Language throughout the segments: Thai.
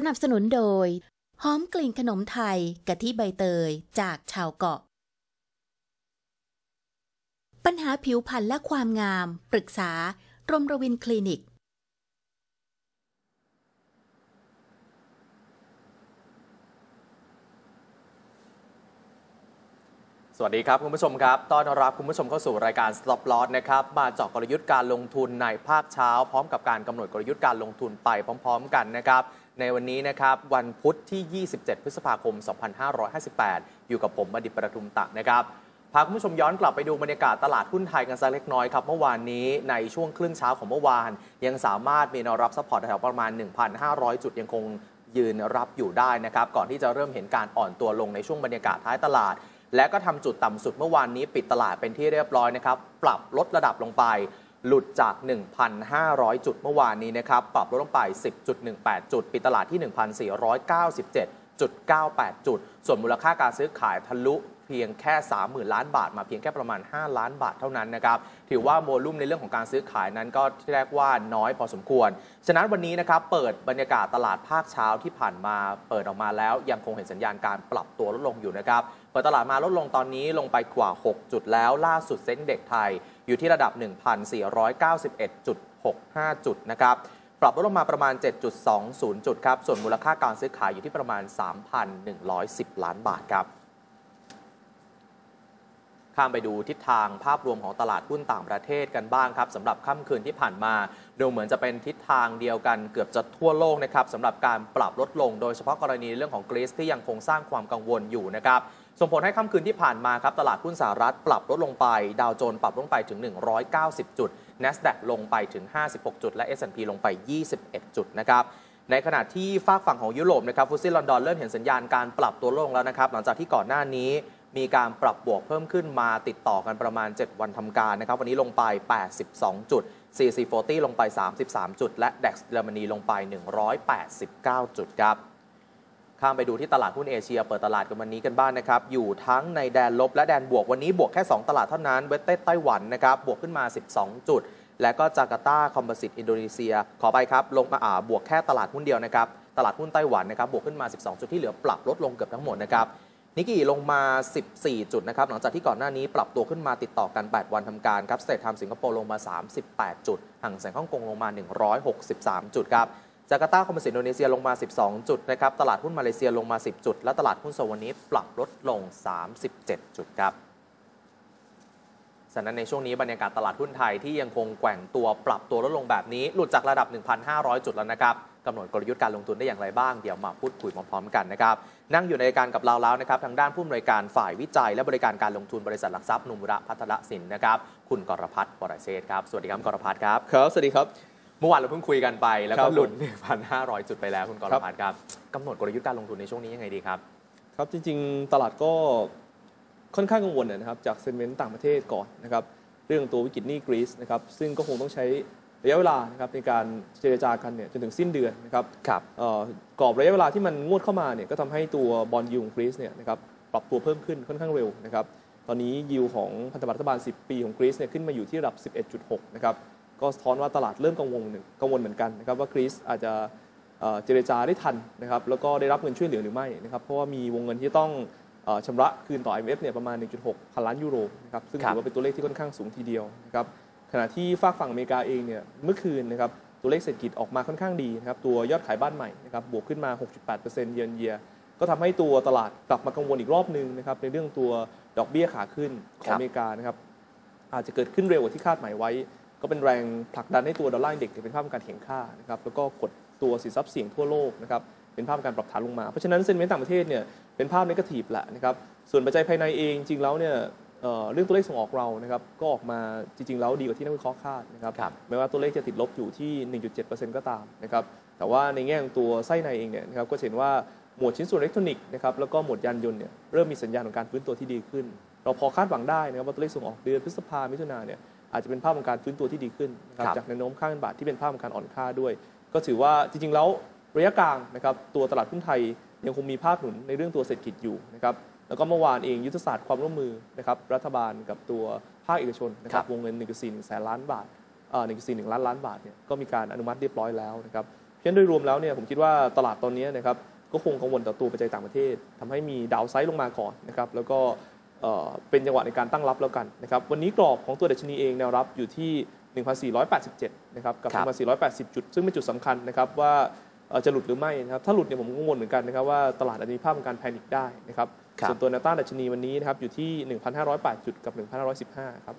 สนับสนุนโดย หอมกลิ่นขนมไทยกะทิใบเตยจากชาวเกาะ ปัญหาผิวพรรณและความงาม ปรึกษารมรวินคลินิกสวัสดีครับ คุณผู้ชมครับ ต้อนรับคุณผู้ชมเข้าสู่รายการ Stop Loss นะครับ มาเจาะกลยุทธ์การลงทุนในภาคเช้า พร้อมกับการกำหนดกลยุทธ์การลงทุนไปพร้อม ๆ กันนะครับ ในวันนี้นะครับวันพุธที่ 27 พฤษภาคม 2558 อยู่กับผมอดิประทุมตะนะครับพาคุณผู้ชมย้อนกลับไปดูบรรยากาศตลาดหุ้นไทยกันสักเล็กน้อยครับ เมื่อวานนี้ในช่วงครึ่งเช้าของเมื่อวาน ยังสามารถมีแนวรับซัพพอร์ตแถวประมาณ 1,500 จุดยังคงยืนรับอยู่ได้นะครับก่อนที่จะเริ่มเห็นการอ่อนตัวลงในช่วงบรรยากาศท้ายตลาด และก็ทำจุดต่ำสุดเมื่อวานนี้ปิดตลาดเป็นที่เรียบร้อยนะครับปรับลดระดับลงไป หลุดจาก 1,500 จุดเมื่อวานนี้นะครับ ปรับลดลงไป 10.18 จุด ปิดตลาดที่ 1,497.98 จุด ส่วนมูลค่าการซื้อขายทะลุเพียงแค่ 30,000 ล้านบาท มาเพียงแค่ประมาณ 5 ล้านบาทเท่านั้นนะครับ ถือว่าโวลุ่มในเรื่องของการซื้อขายนั้นก็ที่เรียกว่าน้อยพอสมควร ฉะนั้นวันนี้นะครับ เปิดบรรยากาศตลาดภาคเช้าที่ผ่านมา เปิดออกมาแล้วยังคงเห็นสัญญาณการปรับตัวลดลงอยู่นะครับ เปิดตลาดมาลดลงตอนนี้ลงไปกว่า 6 จุดแล้วล่าสุดเซ็นเด็กไทย อยู่ที่ระดับ 1,491.65 จุดนะครับปรับลดลงมาประมาณ 7.20 จุดครับส่วนมูลค่าการซื้อขายอยู่ที่ประมาณ 3,110 ล้านบาทครับข้ามไปดูทิศทางภาพรวมของตลาดหุ้นต่างประเทศกันบ้างครับสำหรับค่ำคืนที่ผ่านมา ดูเหมือนจะเป็นทิศทางเดียวกันเกือบจะทั่วโลกนะครับสำหรับการปรับลดลง โดยเฉพาะกรณีเรื่องของกรีซที่ยังคงสร้างความกังวลอยู่นะครับ ส่งผลให้ค่ำคืนที่ผ่านมาครับตลาดหุ้นสหรัฐปรับลดลงไป ดาวโจนส์ปรับลงไปถึง 190 จุด NASDAQ ลงไปถึง 56 จุด และ S&P ลงไป 21 จุดนะครับในขณะที่ฝากฝั่งของยุโรปนะครับฟุตซี่ลอนดอนเริ่มเห็นสัญญาณการปรับตัวลงแล้วนะครับหลังจากที่ก่อนหน้านี้มีการปรับบวกเพิ่มขึ้นมาติดต่อกันประมาณ 7 วันทำการนะครับวันนี้ลงไป 82 จุด CC40 ลงไป 33 จุด และ DAX เยอรมนีลงไป 189 จุดครับ ข้ามไปดูที่ตลาดหุ้นเอเชีย เปิดตลาดกันวันนี้กันบ้างนนะครับ อยู่ทั้งในแดนลบและแดนบวกวันนี้บวกแค่ 2 ตลาดเท่านั้น เวสเตสไต้หวันนะครับ บวกขึ้นมา 12 จุด และก็จาการ์ตาคอมโพสิตอินโดนีเซีย ขอไปครับ ลงมาอ่าบวกแค่ตลาดหุ้นเดียวนะครับ ตลาดหุ้นไต้หวันนะครับ บวกขึ้นมา 12 จุดที่เหลือปรับลดลงเกือบทั้งหมดนะครับนิกกี้ลงมา 14 จุดนะครับ หลังจากที่ก่อนหน้านี้ปรับตัวขึ้นมาติดต่อกัน 8 วันทำการครับสเตทไทม์สิงคโปร์ลงมา 38 จุด ห่างแสงฮ่องกงลงมา 163 จุดครับ จาการ์ตาคอมโพสิตอินโดนีเซียลงมา 12 จุดนะครับ ตลาดหุ้นมาเลเซียลงมา 10 จุด และตลาดหุ้นโซวันนี้ปรับลดลง 37 จุดครับฉะนั้นในช่วงนี้บรรยากาศตลาดหุ้นไทยที่ยังคงแกว่งตัวปรับตัวลดลงแบบนี้ หลุดจากระดับ 1,500 จุดแล้วนะครับกำหนดกลยุทธ์การลงทุนได้อย่างไรบ้าง เดี๋ยวมาพูดคุยพร้อมๆกันนะครับ นั่งอยู่ในรายการกับเราแล้วนะครับ ทางด้านผู้อำนวยการฝ่ายวิจัย และบริการการลงทุนบริษัทหลักทรัพย์นุมระพัฒนสินนะครับ คุณกรพัฒน์ปรเชษครับ สวัสดีครับกรพัฒน์ครับ ครับ สวัสดีครับ เมื่อวานเราเพิ่งคุยกันไป แล้วคก็รับหลุดผม1,500 จุดไปแล้วคุณกรพัฒน์ครับกำหนดกลยุทธ์การลงทุนในช่วงนี้ยังไงดีครับ ครับจริงๆ ตลาดก็ค่อนข้างกังวลนะครับจากเซนเมนต์ต่างประเทศก่อนนะครับเรื่องตัววิกฤตหนี้กรีซนะครับซึ่งก็คงต้องใช้ระยะเวลานะครับในการเจรจากันเนี่ยจนถึงสิ้นเดือนนะครับครับเอ่อกรอบระยะเวลาที่มันงวดเข้ามาเนี่ยก็ทำให้ตัวบอลยูของกรีซเนี่ยนะครับปรับตัวเพิ่มขึ้นค่อนข้างเร็วนะครับตอนนี้ยิวของพันธบัตรรัฐบาล 10 ปีของกรีซเนี่ยขึ้นมาอยู่ที่ระดับ 11.6 นะครับ ก็สะท้อนว่าตลาดเริ่มกังวลกังวลเหมือนกันนะครับว่ากรีซอาจจะเอ่อเจรจาได้ทันนะครับแล้วก็ได้รับเงินช่วยเหลือหรือไม่นะครับเพราะว่ามีวงเงินที่ต้องเอ่อชำระคืนต่อ IMF เนี่ยประมาณ 1.6 พันล้านยูโรนะครับซึ่งครับถือว่าเป็นตัวเลขที่ค่อนข้างสูงทีเดียวนะครับขณะที่ฝากฝั่งอเมริกาเองเนี่ยเมื่อคืนนะครับตัวเลขเศรษฐกิจออกมาค่อนข้างดีนะครับตัวยอดขายบ้านใหม่นะครับบวกขึ้นมา 6.8%เยือนเยียก็ทำให้ตัวตลาดกลับมากังวลอีกรอบหนึ่งนะครับในเรื่องตัวดอกเบี้ยขาขึ้นขอครังบอเมริกานะครับอาจจะเกิดขึ้นเร็วกว่าที่คาดหมายไว้ ก็เป็นแรงผลักดันให้ตัวดอลลาร์อินเด็กซ์เป็นภาพการแข่งค่านะครับแล้วก็กดตัวสินทรัพย์เสี่ยงทั่วโลกนะครับเป็นภาพการปรับฐานลงมา เพราะฉะนั้นเซนเมนต์ต่างประเทศเนี่ยเป็นภาพนกาทีฟแหละนะครับส่วนปัจจัยภายในเองจริงแล้วเนี่ยเเรื่องตัวเลขส่งออกเรานะครับก็ออกมาจริง ๆ แล้วดีกว่าที่นักวิเคราะห์คาดนะครับรบแม้ว่าตัวเลขจะติดลบอยู่ที่ 1.7%ก็ตามนะครับแต่ว่าในแง่ของตัวไส้ในเองเนี่ยนะครับก็เห็นว่าหมวดชิ้นส่วนอิเล็กทรอนิกส์นะครับแล้วก็หมวดยานยนต์เนี่ยเริ่มมีสัญญาณของการฟื้นตัวที่ดีขึ้น เราพอคาดหวังได้นะครับว่าตัวเลขส่งออกเดือนพฤษภามิถุนาเนี่ย อาจจะเป็นภาพของการฟื้นตัวที่ดีขึ้นนะครับครับจากแนวโน้มค่าเงินบาทที่เป็นภาพของการอ่อนค่าด้วย ก็ถือว่าจริงๆแล้วระยะกลางนะครับตัวตลาดหุ้นไทยยังคงมีภาพหนุนในเรื่องตัวเศรษฐกิจอยู่นะครับแล้วก็เมื่อวานเองยุทธศาสตร์ความร่วมมือนะครับรัฐบาลกับตัวภาคเอกชนนะคครัรับบวงเงิน1.41แสนล้านบาทเอ่อ1.41ล้านล้านบาทเนี่ยก็มีการอนุมัติเรียบร้อยแล้วนะครับเพฉะนั้นโดยรวมแล้วเนี่ยผมคิดว่าตลาดตอนนี้นะครับก็คงกังวลต่อตัวปัจจัยต่างประเทศทำให้มีดาวไซด์ลงมาก่อนนะครับแล้วก็ เอ่อเป็นจังหวะในการตั้งรับแล้วกันนะครับวันนี้กรอบของตัวดัชนีเองแนวรับอยู่ที่ 1,487 นะครับกับครับ1,480 จุด ซึ่งเป็นจุดสำคัญนะครับว่าเอ่อจะหลุดหรือไม่นะครับถ้าหลุดเนี่ยผมกังวลเหมือนกันนะครับว่าตลาดอาจจะมีภาพของการแพนิคได้นะครับครับส่วนตัวแนวต้านดัชนีวันนี้นะครับอยู่ที่ 1,508 จุดกับ 1,515 ครับ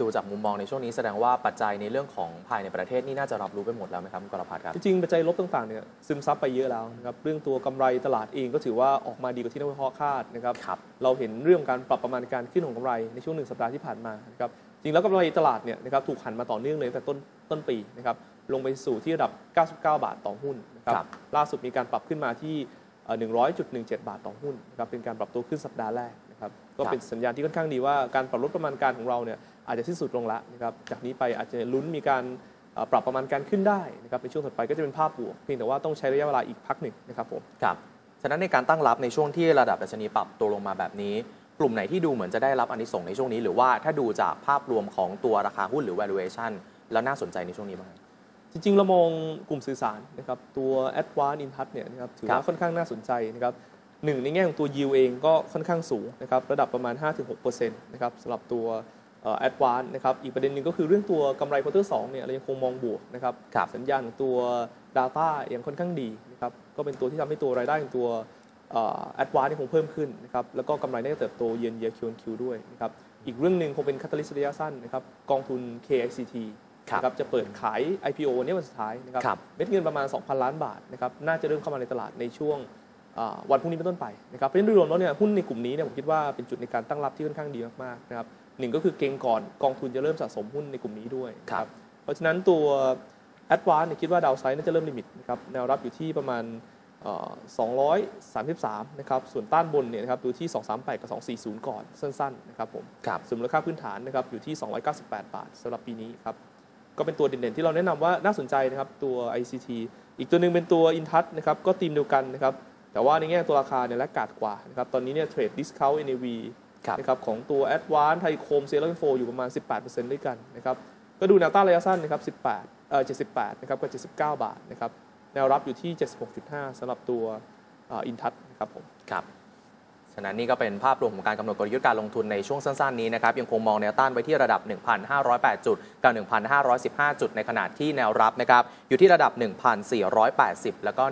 ดูจากมุมมองในช่วงนี้แสดงว่าปัจจัยในเรื่องของภายในประเทศนี่น่าจะรับรู้ไปหมดแล้วไหมครับคุณกรพัฒน์ครับ จริงๆปัจจัยลบต่างๆเนี่ยซึมซับไปเยอะแล้วนะครับเรื่องตัวกำไรตลาดเองก็ถือว่าออกมาดีกว่าที่นักวิเคราะห์คาดนะครับครับเราเห็นเรื่องการปรับประมาณการขึ้นของกำไรในช่วงหนึ่งสัปดาห์ที่ผ่านมานะครับจริงแล้วกำไรตลาดเนี่ยนะครับถูกหันมาต่อเนื่องเลยตั้งแต่ต้นต้นปีนะครับลงไปสู่ที่ระดับ 99 บาทต่อหุ้นนะครับครับล่าสุดมีการปรับขึ้นมาที่เอ่อ100.17 บาทต่อหุ้นนะครับเป็นการปรับตัวขึ้นสัปดาห์แรกนะ ครับก็เป็นสัญญาณที่ค่อนข้างดีว่าการปรับลดประมาณการของเราเนี่ยอาจจะสิ้นสุดลงแล้วนะครับจากนี้ไปอาจจะลุ้นมีการเอ่อปรับประมาณการขึ้นได้นะครับในช่วงถัดไปก็จะเป็นภาพบวกเพียงแต่ว่าต้องใช้ระยะเวลาอีกพักหนึ่งนะครับผมครับฉะนั้นในการตั้งรับในช่วงที่ระดับดัชนีปรับตัวลงมาแบบนี้ กลุ่มไหนที่ดูเหมือนจะได้รับอันนี้ส่งส์ในช่วงนี้ หรือว่าถ้าดูจากภาพรวมของตัวราคาหุ้นหรือ valuation แล้วน่าสนใจในช่วงนี้บ้างจริงๆเรามองกลุ่มสื่อสารนะครับตัว Advanced in Touch เนี่ยนะครับถือครัว่าบค่อนข้างน่าสนใจนะครับ หนึ่งในแง่ของตัว yield เองก็ค่อนข้างสูงนะครับระดับประมาณ 5-6%นะครับสำหรับตัวเอ่อ Advanced นะครับอีกประเด็นหนึ่งก็คือเรื่องตัวกำไรควอเตอร์สเนี่ยเรายังคงมองบวกนะครับครับสัญญาณของตัว Data ยังค่อนข้างดีนะครับก็เป็นตัวที่ทำให้ตัวรายได้ของตัวเอ่อ Advanced ยังคงเพิ่มขึ้นนะครับแล้วก็กำไรน่าจะเติบโตเยือนเยีย Q&Q ด้วยนะครับอีกเรื่องหนึ่งคงเป็นคาตาลิสระยะสั้นนะครับกองทุน KICT ครับนะครับจะเปิดขาย IPO วันนี้วันสุดท้ายนะครับครับเม็ดเงินประมาณ 2,000 ล้านบาทนะครับน่าจะเริ่มเข้ามาในตลาดในช่วงอ่า วันพรุ่งนี้เป็นต้นไปนะครับเพราะฉะนั้นโดยรวมแล้วเนี่ยหุ้นในกลุ่มนี้เนี่ยผมคิดว่าเป็นจุดในการตั้งรับที่ค่อนข้างดีมากๆนะครับหนึ่งก็คือเก็งก่อนกองทุนจะเริ่มสะสมหุ้นในกลุ่มนี้ด้วยนะครับเพราะฉะนั้นตัว a d v a n c e เนี่ยคิดว่าดาวไซด์น่าจะเริ่มลิมิตนะครับแนวรับอยู่ที่ประมาณเอ่อ233 นะครับ ส่วนต้านบนเนี่ยนะครับดูที่ 238 กับ 240 ก่อนสั้นๆนะครับผมครับส่วนมูลค่าพื้นฐานนะครับอยู่ที่ 298 บาทสำหรับปีนี้ครับ ก็เป็นตัวเด่นๆ ที่เราแนะนำว่าน่าสนใจนะครับตัว ICT อีกตัวหนึ่งเป็นตัว Intouch นะครับก็ทีมเดียวกันนะครับ แต่ว่าในแง่ตัวราคาเนี่ยแลกกาดกว่านะครับตอนนี้เนี่ยเทรด discount NAV ครับนะครับของตัว Advance ไทยโคมเซลล์โฟอยู่ประมาณ 18%ด้วยกันนะครับก็ดูแนวต้านระยะสั้นนะครับ 18เอ่อ78 นะครับกับ 79 บาทนะครับแนวรับอยู่ที่ 76.5สำหรับตัวอินทัชนะครับผมครับ ฉะนั้นนี่ก็เป็นภาพรวมของการกำหนดกลยุทธ์การลงทุนในช่วงสั้นๆนี้นะครับยังคงมองแนวต้านไว้ที่ระดับ 1,508 จุดกับ 1,515 จุดในขณะที่แนวรับนะครับอยู่ที่ระดับ 1,480 แล้วก็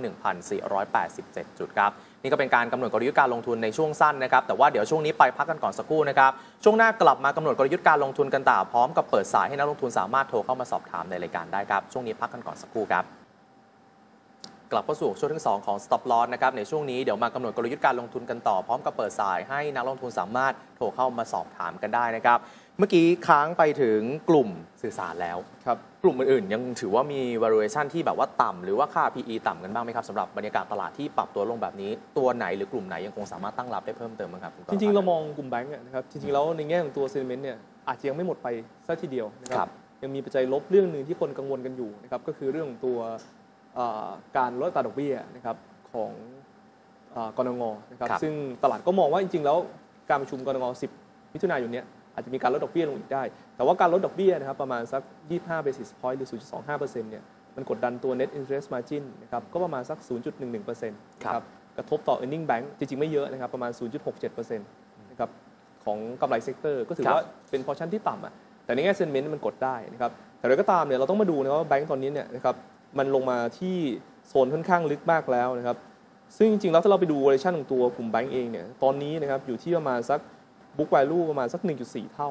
1,487 จุดครับนี่ก็เป็นการกำหนดกลยุทธ์การลงทุนในช่วงสั้นนะครับแต่ว่าเดี๋ยวช่วงนี้ไปพักกันก่อนสักครู่นะครับช่วงหน้ากลับมากำหนดกลยุทธ์การลงทุนกันต่อพร้อมกับเปิดสายให้นักลงทุนสามารถโทรเข้ามาสอบถามในรายการได้ครับช่วงนี้พักกันก่อนสักครู่ครับ กลับเข้าสู่ช่วงที่2ของ Stop Loss นะครับในช่วงนี้เดี๋ยวมากำหนดกลยุทธ์การลงทุนกันต่อพร้อมกับเปิดสายให้นักลงทุนสามารถโทรเข้ามาสอบถามกันได้นะครับ เมื่อกี้ค้างไปถึงกลุ่มสื่อสารแล้วครับกลุ่มอื่นๆ ยังถือว่ามี valuation ที่แบบว่าต่ำหรือว่าค่า PE ต่ำกันบ้างไหมครับสำหรับบรรยากาศตลาดที่ปรับตัวลงแบบนี้ ตัวไหนหรือกลุ่มไหนยังคงสามารถตั้งรับได้เพิ่มเติมบ้างครับคุณกจริงๆเราพัฒน์มองกลุ่มแบงก์อะนะครับจริงๆแล้วในแง่ของตัวเซน t เมนต์เนี่ยอาจจะยังไม่หมดไปซะทีเดียวนะคครัรับบยังมีปัจจัยลบเรื่องหนึ่งที่คนกังวลกันอยู่นะครับก็คือเรื่องของตัวเอ่อ การลดอัตราดอกเบี้ยนะครับของเอ่อกรงนะครับครับซึ่งตลาดก็มองว่าจริงๆ แล้วการประชุมกรง10 มิถุนายนเนี้ยอาจจะมีการลดดอกเบี้ยลงอีกได้ แต่ว่าการลดดอกเบี้ยนะครับประมาณสัก 25 basis point หรือ 0.25%เนี่ยมันกดดันตัว net interest margin นะครับก็ประมาณสัก 0.11%นะครับกระทบต่อ earning bank จริงๆ ไม่เยอะนะครับประมาณ 0.67%นะครับของกำไรเซกเตอร์ก็ถือว่าเป็นพอชั่นที่ต่ำอะแต่ในแง่เซนเมนต์มันกดได้นะครับแต่อะไรก็ตามเนี่ยเราต้องมาดูนะว่าแบงก์ตอนนี้เนี่ยนะครับ มันลงมาที่โซนค่อนข้างลึกมากแล้วนะครับ ซึ่งจริงๆแล้วถ้าเราไปดู valuation ของตัวกลุ่มแบงก์เองเนี่ยตอนนี้นะครับอยู่ที่ประมาณสัก book value ประมาณสัก 1.4 เท่า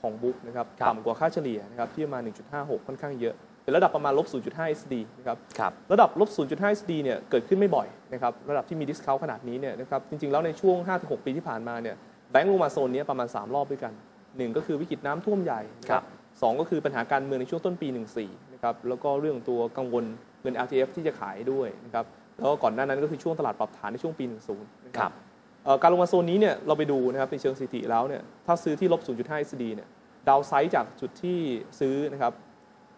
ของ book นะครับครับต่ำกว่าค่าเฉลี่ยนะครับที่ประมาณ 1.56 ค่อนข้างเยอะเป็นระดับประมาณลบ 0.5 SD นะครับครับระดับลบ 0.5 SD เนี่ยเกิดขึ้นไม่บ่อยนะครับระดับที่มี discount ขนาดนี้เนี่ยนะครับจริงๆแล้วในช่วง 5-6 ปีที่ผ่านมาเนี่ยแบงก์ลงมาโซนนี้ประมาณ 3 รอบด้วยกัน 1 ก็คือวิกฤตน้ำท่วมใหญ่นะคครัรับบสองก็คือปัญหาการเมืองในช่วงต้นปี 14 นะครับแล้วก็เรื่องตัวกังวลเงิน LTF ที่จะขายด้วยนะครับแล้วก็ก่อนหน้านั้นก็คือช่วงตลาดปรับฐานในช่วงปี 10นะคครัรับบเอ่อการลงมาโซนนี้เนี่ยเราไปดูนะครับในเชิงสถิติแล้วเนี่ยถ้าซื้อที่ลบ 0.5 SD เนี่ยดาวไซด์จากจุดที่ซื้อนะครับ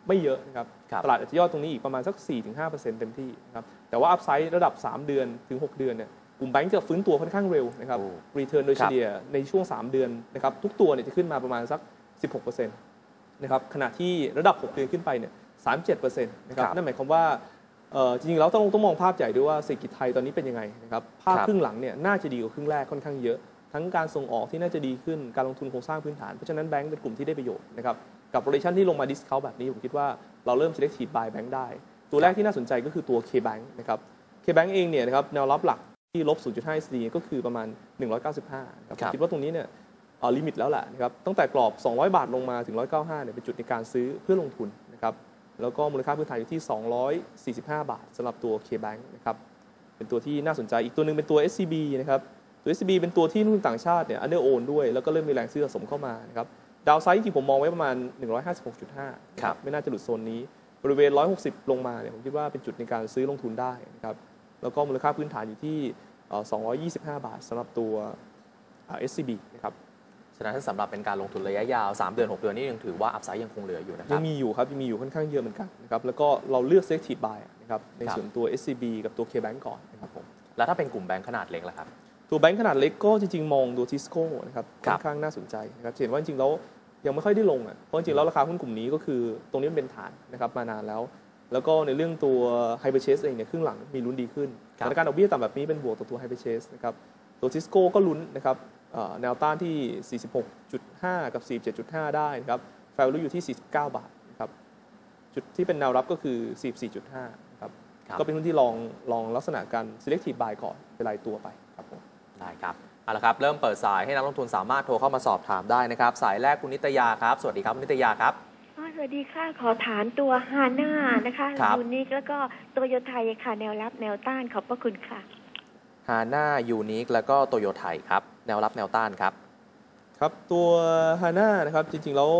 ไม่เยอะนะครับครับตลาดอาจจะย่อตรงนี้อีกประมาณสัก 4-5%เต็มที่นะครับแต่ว่าอัพไซด์ระดับ 3 เดือนถึง 6 เดือนเนี่ยกลุ่มแบงก์จะฟื้นตัวค่อนข้างเร็วนะครับโอ้รีเทิร์นโดยคเฉรับลี่ยในช่วง 3 เดือนนะครับทุกตัวเนี่ยจะขึ้นมาประมาณสัก 16%นะครับขณะที่ระดับ 6 เดือนขึ้นไปเนี่ย 37%นะครับครับนั่นหมายความว่าเอ่อจริงๆแล้วต้องต้องมองภาพใหญ่ด้วยว่าเศรษฐกิจไทยตอนนี้เป็นยังไงนะครับภาพครับครึ่งหลังเนี่ยน่าจะดีกว่าครึ่งแรกค่อนข้างเยอะ ทั้งการส่งออกที่น่าจะดีขึ้นการลงทุนโครงสร้างพื้นฐานเพราะฉะนั้นแบงก์เป็นกลุ่มที่ได้ประโยชน์นะครับกับ valuation ที่ลงมา discount แบบนี้ผมคิดว่าเราเริ่ม selective buy bank ได้ ตัวแรกที่น่าสนใจก็คือตัว K-Bank นะครับ K-Bank เองเนี่ยนะครับแนวรับหลักที่ลบ 0.5 SD ก็คือประมาณ 195ครับผครัมบคิดว่าตรงนี้เนี่ยเอ่อลิมิตแล้วแหละนะครับตั้งแต่กรอบ 200 บาทลงมาถึง 195เนี่ยเป็นจุดในการซื้อเพื่อลงทุนนะครับ แล้วก็มูลค่าพื้นฐานอยู่ที่ 245 บาทสำหรับตัว K-Bank นะครับเป็นตัวที่น่าสนใจอีกตัวหนึ่งเป็นตัว SCB นะครับตัว SCB เป็นตัวที่นักลงทุนต่างชาติเนี่ยอันเดอร์โอนด้วย แล้วก็เริ่มมีแรงซื้อสะสมเข้ามานะครับดาวไซด์จริงๆผมมองไว้ประมาณ 156.5 ครับ ไม่น่าจะหลุดโซนนี้ บริเวณ 160 ลงมาเนี่ยผมคิดว่าเป็นจุดในการซื้อลงทุนได้นะครับแล้วก็มูลค่าพื้นฐานอยู่ที่เอ่อ225 บาทสำหรับตัวอ่า SCB นะครับ ฉะนั้นสำหรับเป็นการลงทุนระยะยาว 3 เดือน 6 เดือนนี่ยังถือว่าอัพไซด์ยังคงเหลืออยู่นะคยัรับ งมีอยู่ครับ ยังมีอยู่ค่อนข้างเยอะเหมือนกันนะครับแล้วก็เราเลือก selective buy นะครับในครับ ส่วนตัว SCB กับตัว KBank ก่อนนะครับผมแล้วถ้าเป็นกลุ่มแบงค์ขนาดเล็กล่ะครับ ตัวแบงค์ขนาดเล็กก็จริง ๆ มองตัวทิสโก้นะครับครัค่บ อนข้างน่าสนใจนะครับจะเห็นว่าจริงๆแล้วยังไม่ค่อยได้ลงอะเพราะจริงๆแล้วราคาหุ้นกลุ่มนี้ก็คือตรงนี้มันเป็นฐานนะครับมานานแล้ว แล้วก็ในเรื่องตัวไฮเปอร์เชสเองเนี่ยครึ่งหลังมีลุ้นดีขึ้นครับสถานการณ์ดอกเบี้ยต่ำแบบนี้เป็นบวกต่อตัวไฮเปอร์เชสนะครับตัวทิสโก้ก็ลุ้นนะครับเอ่อ แนวต้านที่ 46.5 กับ 47.5 ได้นะครับแฟลอยู่ที่ 49 บาทนะครับจุดที่เป็นแนวรับก็คือ 44.5นะครับครับก็เป็นหุ้นที่ลองลองลักษณะการ selective buy ก่อนเป็นรายตัวไปครับผมได้ครับเอาละครับ เริ่มเปิดสายให้นักลงทุนสามารถโทรเข้ามาสอบถามได้นะครับ สายแรกคุณนิตยาครับ สวัสดีครับคุณนิตยาครับอ๋อสวัสดีค่ะ ขอถามตัวฮาน่านะคะครับยูนิคแล้วก็ตัวโยไทยค่ะ แนวรับแนวต้านขอบพระคุณค่ะ ฮาน่ายูนิคแล้วก็โตโยไทยครับแนวรับแนวต้านครับครับตัวฮาน่านะครับจริงๆแล้ว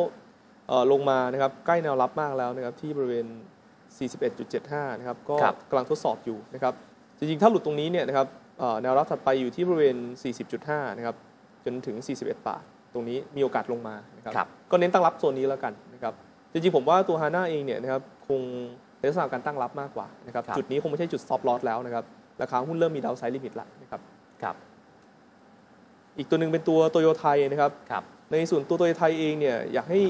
เอ่อลงมานะครับใกล้แนวรับมากแล้วนะครับที่บริเวณ 41.75 นะครับก็ครับกำลังทดสอบอยู่นะครับจริงๆ ถ้าหลุดตรงนี้เนี่ยนะครับเอ่อแนวรับถัดไปอยู่ที่บริเวณ 40.5 นะครับจนถึง 41 บาท ตรงนี้มีโอกาสลงมานะครับครับก็เน้นตั้งรับโซนนี้แล้วกันนะครับจริงๆ ผมว่าตัวฮาน่าเองเนี่ยนะครับคงในลักษณะการตั้งรับมากกว่านะครับครับจุดนี้คงไม่ใช่จุด stop loss แล้วนะครับ ราคาหุ้นเริ่มมีดาวไซด์ลิมิตแล้วนะครับครับ อีกตัวหนึ่งเป็นตัวโตโยไทยนะครับครับ ในส่วนตัวโตโยไทยเองเนี่ยอยากให้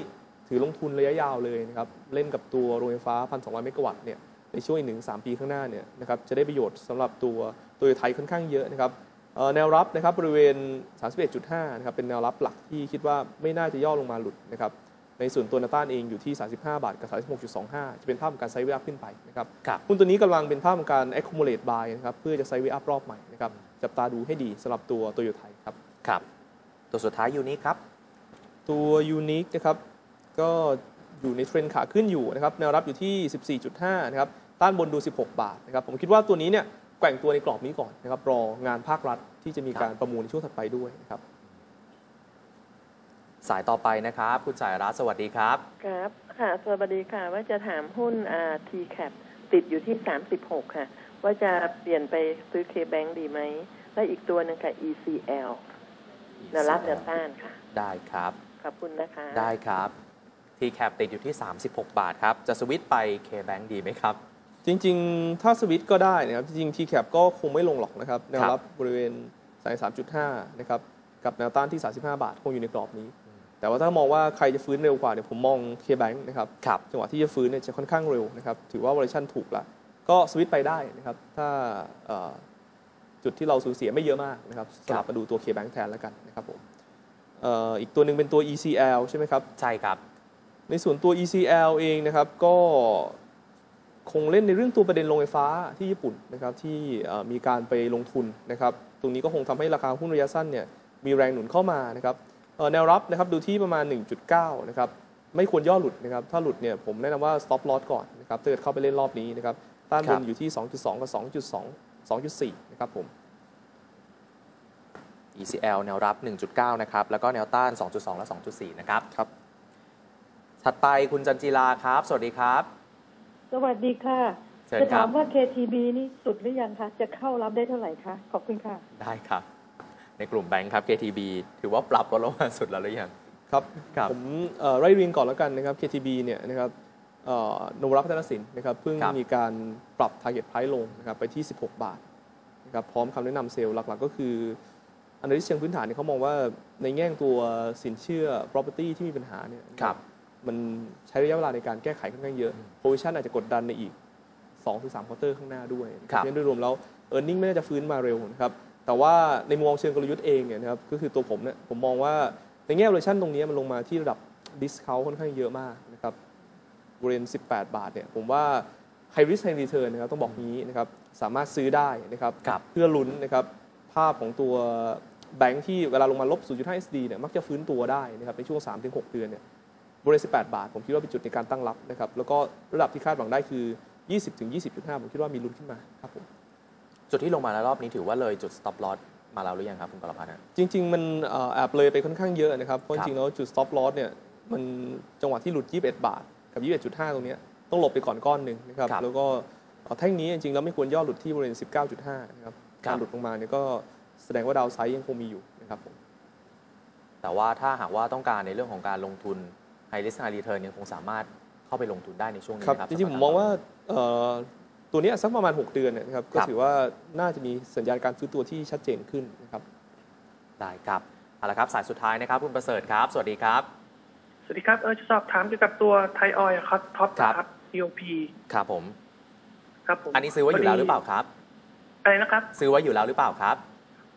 ถือลงทุนระยะยาวเลยนะครับเล่นกับตัวโรงไฟฟ้า 1,200 เมกะวัตต์เนี่ยในช่วงอีกหนึ่งสามปีข้างหน้าเนี่ยนะครับจะได้ประโยชน์สำหรับตัวโตโยไทยค่อนข้างเยอะนะครับเอ่อแนวรับนะครับบริเวณ 31.5 นะครับเป็นแนวรับหลักที่คิดว่าไม่น่าจะย่อลงมาหลุดนะครับ ในส่วนตัวแนาต้านเองอยู่ที่ 35 บาทกับ 36.25 จะเป็นภาพของการไซด์เวอัพขึ้นไปนะครับครับหุ้นตัวนี้กำลังเป็นภาพของการ accumulate buy นะครับเพื่อจะไซด์เวอัพรอบใหม่นะครับจับตาดูให้ดีสำหรับตัวโตโยไทยครับครับตัวสุดท้ายยูนิคครับ ตัวยูนิคนะครับก็อยู่ในเทรนด์ขาขึ้นอยู่นะครับแนวรับอยู่ที่ 14.5 นะครับต้านบนดู 16 บาทนะครับผมคิดว่าตัวนี้เนี่ยแกว่งตัวในกรอบนี้ก่อนนะครับรองานภาครัฐที่จะมีการประมูลในช่วงถัดไปด้วยนะครับ สายต่อไปนะครับ คุณสายรัตน์สวัสดีครับ ครับ ค่ะสวัสดีค่ะ ว่าจะถามหุ้นอ่า T-Cap ติดอยู่ที่36ค่ะ ว่าจะเปลี่ยนไปซื้อ K-Bank ดีไหม และอีกตัวหนึงค่ะ ECL แนวรับแนวต้านค่ะ ได้ครับ ขอบคุณนะคะ ได้ครับทีแคปติดอยู่ที่ 36 บาทครับ จะสวิตช์ไป K-Bank ดีไหมครับ จริง ๆ ถ้าสวิตช์ก็ได้นะครับ จริงๆ TCAP ก็คงไม่ลงหรอกนะครับ แนวรับบริเวณ33.5 นะครับ กับแนวต้านที่ 35 บาท คงอยู่ในกรอบนี้ แต่ว่าถ้ามองว่าใครจะฟื้นเร็วกว่าเนี่ยผมมอง K-Bank นะครับครับจังหวะที่จะฟื้นเนี่ยจะค่อนข้างเร็วนะครับถือว่า valuation ถูกละก็สวิตช์ไปได้นะครับถ้าเอ่อจุดที่เราสูญเสียไม่เยอะมากนะครับสลับมาดูตัว K-Bank แทนแล้วกันนะครับผมเอ่ออีกตัวหนึ่งเป็นตัว ECL ใช่ไหมครับใช่ครับ ในส่วนตัว ECL เองนะครับก็คงเล่นในเรื่องตัวประเด็นโรงไฟฟ้าที่ญี่ปุ่นนะครับที่เอ่อมีการไปลงทุนนะครับตรงนี้ก็คงทำให้ราคาหุ้นระยะสั้นเนี่ยมีแรงหนุนเข้ามานะครับเอ่อ แนวรับนะครับดูที่ประมาณ 1.9 นะครับไม่ควรย่อหลุดนะครับ ถ้าหลุดเนี่ยผมแนะนำว่า stop loss ก่อนนะครับถ้าเกิดเข้าไปเล่นรอบนี้นะครับต้านบครันบอยู่ที่ 2.2 กับ 2.2 2.4 นะครับผม ECL แนวรับ 1.9 นะครับ แล้วก็แนวต้าน 2.2 และ 2.4 นะครับ ครับ ถัดไปคุณจันจีลาครับ สวัสดีครับ สวัสดีค่ะเชิญจะครัถาบมว่า KTB นี่สุดหรือยังคะ จะเข้ารับได้เท่าไหร่คะ ขอบคุณค่ะ ได้ครับ ในกลุ่มแบงค์ครับ KTB ถือว่าปรับลดลงมาสุดแล้วหรือยังครับครับผมเอ่อไล่เรียงก่อนแล้วกันนะครับ KTB เนี่ยนะครับเอ่อนวรัตน์พัฒนสินนะครับเพิ่งครับมีการปรับ target price ลงนะครับไปที่ 16 บาทนะครับพร้อมคำแนะนำเซลล์หลักๆ ก็คืออันดับเชิงพื้นฐานเนี่ยเขามองว่าในแง่ของตัวสินเชื่อ property ที่มีปัญหาเนี่ยครับมันใช้ระยะเวลาในการแก้ไขค่อนข้างเยอะ position อาจจะกดดันในอีก2-3ถึงควอเตอร์ข้างหน้าด้วยนะคครัรับบเพราะฉะนั้นโดยรวมแล้ว e a r n i n g ไม่น่าจะฟื้นมาเร็วนะครับ แต่ว่าในมุมมองเชิงกลยุทธ์เองเนี่ยนะครับก็คือตัวผมเนี่ยผมมองว่าในแง่ valuation ตรงนี้มันลงมาที่ระดับ discount ค่อนข้างเยอะมากนะครับบริเวณ 18 บาทเนี่ยผมว่า high risk high return นะครับต้องบอกงี้นะครับสามารถซื้อได้นะครับครับเพื่อลุ้นนะครับภาพของตัวแบงค์ที่เวลาลงมาลบ 0.5 SD เนี่ยมักจะฟื้นตัวได้นะครับในช่วง 3-6 เดือนเนี่ยบริเวณ 18 บาท ผมคิดว่าเป็นจุดในการตั้งรับนะครับแล้วก็ระดับที่คาดหวังได้คือ 20-20.5 ผมคิดว่ามีลุ้นขึ้นมาครับผม จุดที่ลงมาแล้วรอบนี้ถือว่าเลยจุด stop loss มาแล้วหรือยังครับคุณกรพัฒน์ฮะ จริง ๆ มันเอ่อแอบเลยไปค่อนข้างเยอะนะครับ เพราะคจรับริงๆแล้วจุด stop loss เนี่ยมันจังหวะที่หลุด 21 บาท กับ 21.5 ตรงเนี้ยต้องหลบไปก่อนก้อนหนึ่งนะครับ ครับแล้วก็เอ่อแท่งนี้จริงๆแล้วไม่ควรย่อหลุดที่บริเวณ 19.5 นะครับ ครักาบรหลุดลงมาเนี่ยก็แสดงว่าดาวไซด์ยังคงมีอยู่นะครับผม แต่ว่าถ้าหากว่าต้องการในเรื่องของการลงทุน high risk high return ยังคงสามารถเข้าไปลงทุนได้ในช่วงนี้ครับนะครับจริงๆผมมองว่าเอ่อ ตัวเนี้ยสักประมาณ 6 เดือนเนี่ยนะครับก็ครับถือว่าน่าจะมีสัญญาณการฟื้นตัวที่ชัดเจนขึ้นนะครับได้ครับเอาละครับสายสุดท้ายนะครับคุณประเสริฐครับ สวัสดีครับ สวัสดีครับเออจะสอบถามเกี่ยวกับตัวไทยออยล์ครับท็อปครับนะครับ EOP ครับผม ครับผมอันนี้ซื้อไว้อยู่แล้วหรือเปล่าครับอะไรนะครับ ซื้อไว้อยู่แล้วหรือเปล่าครับ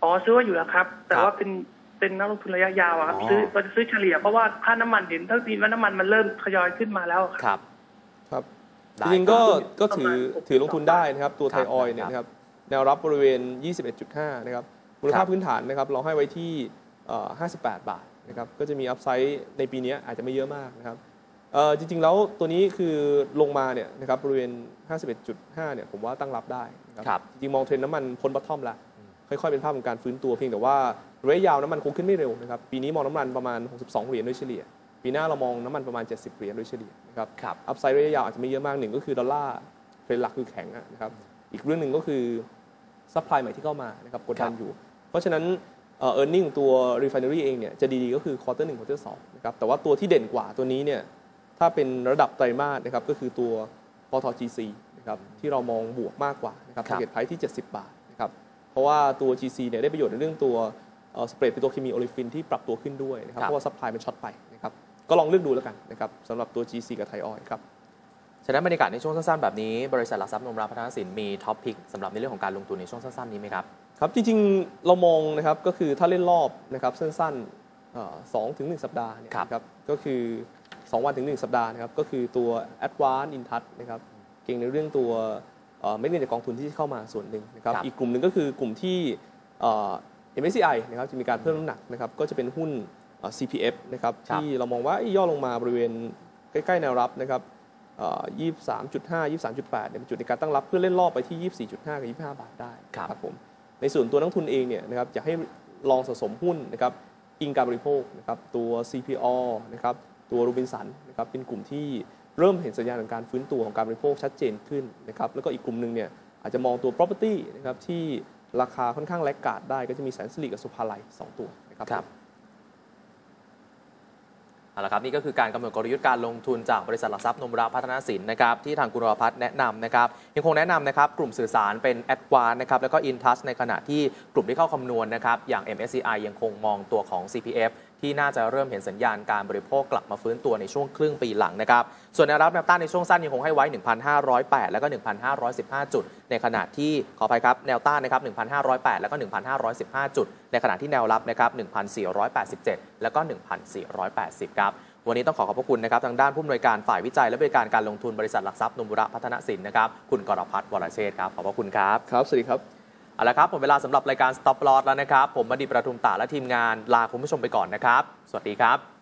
อ๋อซื้อไว้อยู่แล้วครับ แต่ครับว่าเป็นเป็นนักลงทุนระยะยาวอะครับอ๋อซื้อเราจะซื้อเฉลี่ยเพราะว่าค่าน้ำมันเห็นเท่าที่ว่าน้ำมันมันเริ่มทยอยขึ้นมาแล้วครับ ครับครับได้ จริงๆก็ครับก็ถือประมาณถือลงทุนได้นะครับ ตัวไทยครับออยล์เนี่ยนะครับแนวรับบริเวณ 21.5 นะครับมูลครัค่าบพื้นฐานนะครับเราให้ไว้ที่เอ่อ58 บาทนะครับก็จะมีอัพไซด์ในปีนี้อาจจะไม่เยอะมากนะครับเอ่อจริงๆแล้วตัวนี้คือลงมาเนี่ยนะครับบริเวณ 51.5 เนี่ยผมว่าตั้งรับได้นะครับจริงๆมองเทรนด์น้ำมันพ้นบอททอมแล้วค่อยๆเป็นภาพของการฟื้นตัวเพียงแต่ว่าระยะยาวน้ำมันคงขึ้นไม่เร็วนะครับปีนี้มองน้ำมันประมาณ 62 เหรียญโดยเฉลี่ย ปีหน้าเรามองน้ำมันประมาณ 70 เหรียญโดยเฉลี่ยนะครับครับอัพไซด์ระยะยาวอาจจะไม่เยอะมากหนึ่งก็คือดอลลาร์เทรนหลักคือแข็งอะนะครับอีกเรื่องหนึ่งก็คือซัพพลายใหม่ที่เข้ามานะครับกดดันอยู่ เพราะฉะนั้นเอ่อ e a r n i n g ตัว refinery เองเนี่ยจะดีๆก็คือ quarter 1 quarter 2นะครับแต่ว่าตัวที่เด่นกว่าตัวนี้เนี่ยถ้าเป็นระดับไตรมาสนะครับก็คือตัวปต GC นะครับที่เรามองบวกมากกว่านะครับครับ target price ที่ 70 บาทนะครับเพราะว่าตัว GC เนี่ยได้ประโยชน์ในเรื่องตัวสเปรดปิโตรเคมีโอลิฟินที่ปรับตัวขึ้นด้วยนะครับครับเพราะว่าซัพพลายมันช็อตไปนะครับ ก็ลองเลือกดูแล้วกันนะครับสำหรับตัว GC กับไทยออยล์ครับฉะนั้นบรรยากาศในช่วงสั้นๆแบบนี้บริษัทหลักทรัพย์นมราพัฒนสินมีท็อปพิกสำหรับในเรื่องของการลงทุนในช่วงสั้นๆนี้ไหมครับครับจริงๆเรามองนะครับก็คือถ้าเล่นรอบนะครับสั้นๆสองถึงหนึ่งสัปดาห์เนี่ยครับนะครับก็คือ 2 วันถึง 1 สัปดาห์นะครับก็คือตัว Advanced In Touch นะครับเก่งในเรื่องตัวเอ่อเม็ดเงินจากกองทุนที่เข้ามาส่วนหนึ่งนะครับครับอีกกลุ่มหนึ่งก็คือกลุ่มที่เอ่อ MSCI นะครับจะมีการเพิ่มน้ำหนักนะครับก็จะเป็นหุ้นเอ่อ CPF นะครับครับที่เรามองว่าเอ้ยย่อลงมาบริเวณใกล้ๆแนวรับนะครับเอ่อ23.5 23.8เนี่ยเป็นจุดในการตั้งรับเพื่อเล่นรอบไปที่ 24.5 กับ 25 บาทได้ครับผมในส่วนตัวนักทุนเองเนี่ยนะครับอยากให้ลองสะสมหุ้นนะครับอิงการบริโภคนะครับตัว CPO นะครับตัวโรบินสันนะครับเป็นกลุ่มที่เริ่มเห็นสัญญาณของการฟื้นตัวของการบริโภคชัดเจนขึ้นนะครับแล้วก็อีกกลุ่มหนึ่งเนี่ยอาจจะมองตัว property นะครับที่ราคาค่อนข้างแลกการ์ดได้ก็จะมีแสนสิริกับสุภาลัยสองตัวนะครับครับ เอาละครับนี่ก็คือการกำหนดกลยุทธ์การลงทุนจากบริษัทหลักทรัพย์นมระพัฒนาสินนะครับที่ทางคุณรพัฒน์แนะนำนะครับยังคงแนะนำนะครับกลุ่มสื่อสารเป็นแอดวานนะครับแล้วก็อินทัสในขณะที่กลุ่มที่เข้าคำนวณนะครับอย่าง MSCI ยังคงมองตัวของ CPF ที่น่าจะเริ่มเห็นสัญญาณการบริโภคกลับมาฟื้นตัวในช่วงครึ่งปีหลังนะครับ ส่วนแนวรับแนวต้านในช่วงสั้นยังคงให้ไว้ 1,508 แล้วก็ 1,515 จุด ในขณะที่ขออภัยครับแนวต้านนะครับ 1,508 แล้วก็ 1,515 จุด ในขณะที่แนวรับนะครับ 1,487 แล้วก็ 1,480 ครับวันนี้ต้องขอขอบพระคุณนะครับทางด้านผู้อำนวยการฝ่ายวิจัยและบริการการลงทุนบริษัทหลักทรัพย์นมบุระพัฒนสินนะครับคุณกรพัฒน์วรเชษฐ์ครับขอบพระคุณครับครับสวัสดีครับ เอาละครับผมเวลาสำหรับรายการ Stop Loss แล้วนะครับ ผมมดีประทุมตาและทีมงานลาคุณผู้ชมไปก่อนนะครับ สวัสดีครับ